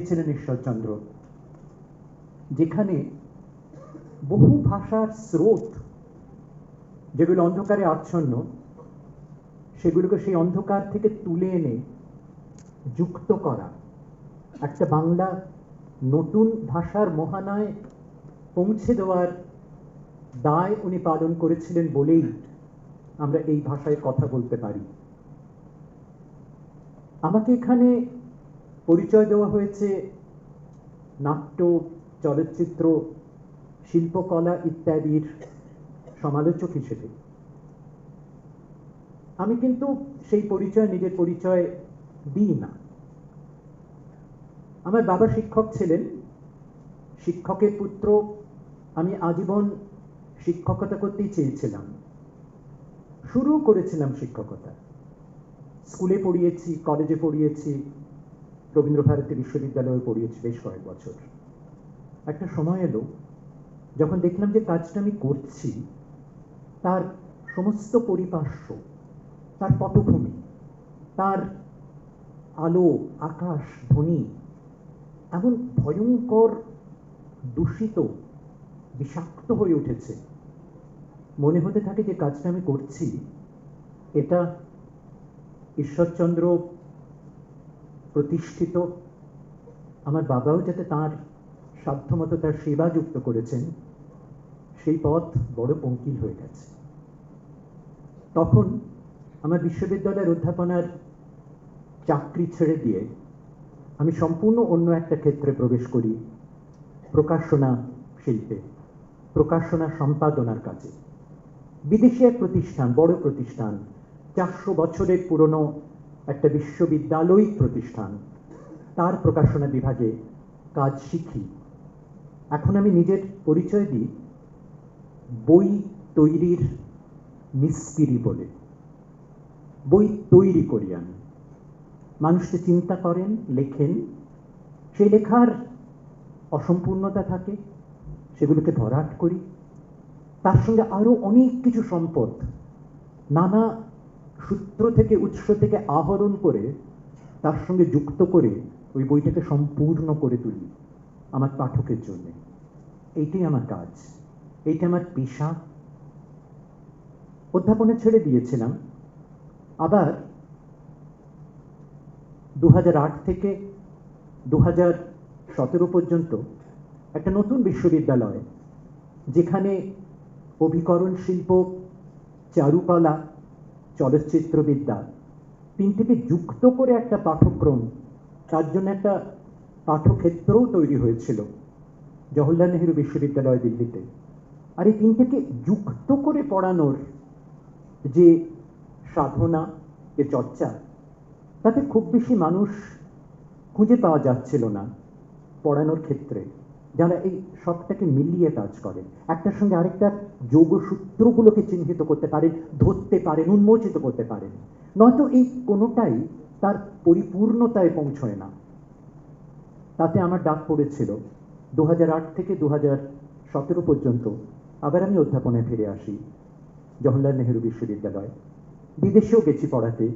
ঈশ্বরচন্দ্র। যেখানে বহু ভাষার স্রোত যেগুলো অন্ধকারে আচ্ছন্ন, সেগুলোকে সেই অন্ধকার থেকে তুলে এনে যুক্ত করা। একটা বাংলা নতুন ভাষার মহানায় পৌঁছে দেওয়ার দায় উনি পালন করেছিলেন বলেই আমরা এই ভাষায় কথা বলতে পারি। আমাকে এখানে পরিচয় দেওয়া হয়েছে নাট্য, চলচ্চিত্র, শিল্পকলা ইত্যাদির সমালোচক হিসেবে। আমি কিন্তু সেই পরিচয়, নিজের পরিচয় দিই না। আমার বাবা শিক্ষক ছিলেন। শিক্ষকের পুত্র আমি আজীবন শিক্ষকতা করতেই চেয়েছিলাম। শুরু করেছিলাম শিক্ষকতা। স্কুলে পড়িয়েছি, কলেজে পড়িয়েছি রবীন্দ্রভারতী বিশ্ববিদ্যালয়ে পড়িয়েছি বেশ কয়েক বছর। একটা সময় এলো, যখন দেখলাম যে কাজটা আমি করছি, তার সমস্ত পরিপার্শ্ব, তার পটভূমি, তার আলো, আকাশ, ধ্বনি, এমন ভয়ঙ্কর দূষিত, বিষাক্ত হয়ে উঠেছে। মনে হতে থাকে যে কাজটা আমি করছি, এটা ঈশ্বরচন্দ্র প্রতিষ্ঠিত। আমার বাবাও যাতে তার সাধ্যমতো তার সেবা যুক্ত করেছেন, সেই পথ বড় পঙ্কিল হয়ে গেছে। তখন আমার বিশ্ববিদ্যালয়ের অধ্যাপনার চাকরি ছেড়ে দিয়ে আমি সম্পূর্ণ অন্য একটা ক্ষেত্রে প্রবেশ করি, প্রকাশনা শিল্পে, প্রকাশনা সম্পাদনার কাজে। বিদেশি এক প্রতিষ্ঠান, বড় প্রতিষ্ঠান, চারশো বছরের পুরনো একটা বিশ্ববিদ্যালয়িক প্রতিষ্ঠান। তার প্রকাশনা বিভাগে কাজ শিখি। এখন আমি নিজের পরিচয় দিই। বই তৈরির মিস্ত্রি বলে। বই তৈরি করি আমি। মানুষকে চিন্তা করেন, লেখেন। সেই লেখার অসম্পূর্ণতা থাকে, সেগুলোকে ভরাট করি। তার সঙ্গে আরও অনেক কিছু সম্পদ, নানা সূত্র থেকে, উৎস থেকে আহরণ করে তার সঙ্গে যুক্ত করে ওই বইটাকে সম্পূর্ণ করে তুলি আমার পাঠকের জন্য। এইটাই আমার কাজ। এইটা আমার পেশা। অধ্যাপনা ছেড়ে দিয়েছিলাম। আবার দু হাজার আট থেকে দু পর্যন্ত একটা নতুন বিশ্ববিদ্যালয়, যেখানে অভিকরণ শিল্প, চারুকলা চলচ্চিত্রবিদ্যা তিনটিকে যুক্ত করে একটা পাঠ্যক্রম তার জন্য একটা পাঠ্যক্ষেত্রও তৈরি হয়েছিল জওহরলাল নেহরু বিশ্ববিদ্যালয় দিল্লিতে। আর এই তিনটেকে যুক্ত করে পড়ানোর যে সাধনা, যে চর্চা, তাতে খুব বেশি মানুষ খুঁজে পাওয়া যাচ্ছিল না পড়ানোর ক্ষেত্রে। যারা এই সবটাকে মিলিয়ে কাজ করেন, একটার সঙ্গে আরেকটার যোগসূত্রগুলোকে চিহ্নিত করতে পারেন, ধরতে পারেন, উন্মোচিত করতে পারেন। নয়তো এই কোনোটাই তার পরিপূর্ণতায় পৌঁছয় না। তাতে আমার ডাক পড়েছিল দু হাজার আট থেকে দু সতেরো পর্যন্ত। আবার আমি অধ্যাপনায় ফিরে আসি, জওহরলাল নেহরু বিশ্ববিদ্যালয়। বিদেশেও গেছি পড়াতে।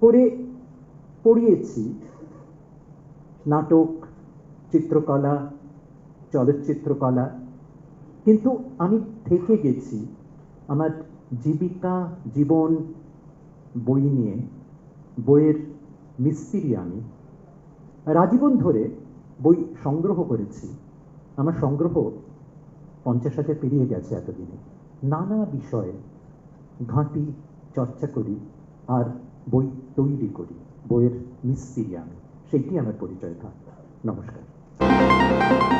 পড়ে, পড়িয়েছি নাটক চিত্রকলা, চলচ্চিত্রকলা। কিন্তু আমি থেকে গেছি আমার জীবিকা, জীবন, বই নিয়ে, বইয়ের মিস্ত্রি আমি। রাজীবন ধরে বই সংগ্রহ করেছি। আমার সংগ্রহ পঞ্চাশ হাজার পেরিয়ে গেছে এতদিনে। নানা বিষয়ে ঘাঁটি চর্চা করি আর বই তৈরি করি, বইয়ের মিস্ত্রি আমি। সেইটি আমার পরিচয় থাক। নমস্কার।